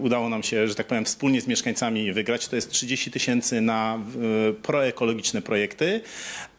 udało nam się, że tak powiem, wspólnie z mieszkańcami wygrać. To jest 30 tysięcy na proekologiczne projekty.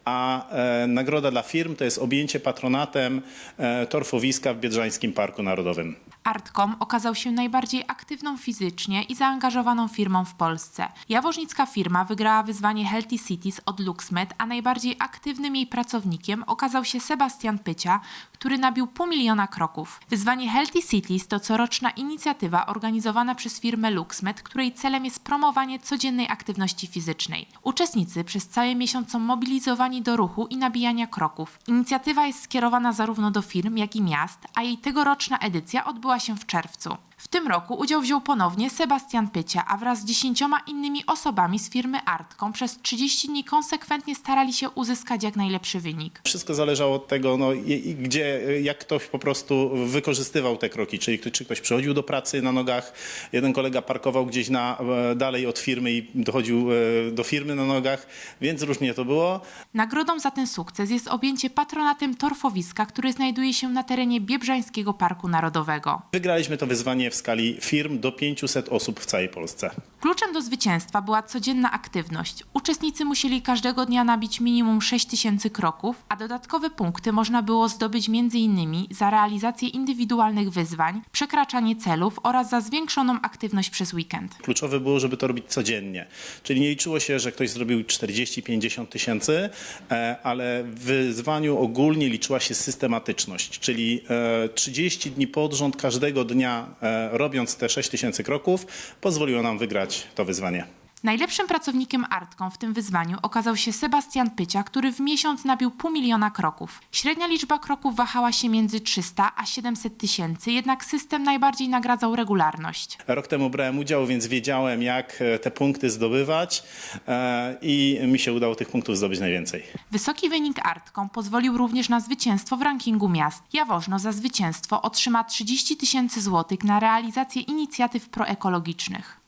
A e, nagroda dla firm to jest objęcie patronatem e, torfowiska w Biedrzańskim Parku Narodowym. Artcom okazał się najbardziej aktywną fizycznie i zaangażowaną firmą w Polsce. Jaworznicka firma wygrała wyzwanie Healthy Cities od LuxMed, a najbardziej aktywnym jej pracownikiem okazał się Sebastian Pycia, który nabił pół miliona kroków. Wyzwanie Healthy Cities to coroczna inicjatywa organizowana przez firmę LuxMed, której celem jest promowanie codziennej aktywności fizycznej. Uczestnicy przez cały miesiąc są mobilizowani do ruchu i nabijania kroków. Inicjatywa jest skierowana zarówno do firm, jak i miast, a jej tegoroczna edycja odbyła się w czerwcu. W tym roku udział wziął ponownie Sebastian Pycia, a wraz z dziesięcioma innymi osobami z firmy Artcom przez 30 dni konsekwentnie starali się uzyskać jak najlepszy wynik. Wszystko zależało od tego, no, i- gdzie, jak ktoś po prostu wykorzystywał te kroki, czyli czy ktoś przychodził do pracy na nogach, jeden kolega parkował gdzieś na, e, dalej od firmy i dochodził e, do firmy na nogach, więc różnie to było. Nagrodą za ten sukces jest objęcie patronatem torfowiska, który znajduje się na terenie Biebrzańskiego Parku Narodowego. Wygraliśmy to wyzwanie w skali firm do 500 osób w całej Polsce. Kluczem do zwycięstwa była codzienna aktywność. Uczestnicy musieli każdego dnia nabić minimum 6 tysięcy kroków, a dodatkowe punkty można było zdobyć m.in. za realizację indywidualnych wyzwań, przekraczanie celów oraz za zwiększoną aktywność przez weekend. Kluczowe było, żeby to robić codziennie. Czyli nie liczyło się, że ktoś zrobił 40-50 tysięcy, e, ale w wyzwaniu ogólnie liczyła się systematyczność. Czyli e, 30 dni pod rząd każdego dnia e, robiąc te 6 tysięcy kroków pozwoliło nam wygrać to wyzwanie. Najlepszym pracownikiem Artką w tym wyzwaniu okazał się Sebastian Pycia, który w miesiąc nabił pół miliona kroków. Średnia liczba kroków wahała się między 300 a 700 tysięcy, jednak system najbardziej nagradzał regularność. Rok temu brałem udział, więc wiedziałem, jak e, te punkty zdobywać e, i mi się udało tych punktów zdobyć najwięcej. Wysoki wynik Artką pozwolił również na zwycięstwo w rankingu miast. Jaworzno za zwycięstwo otrzyma 30 tysięcy złotych na realizację inicjatyw proekologicznych.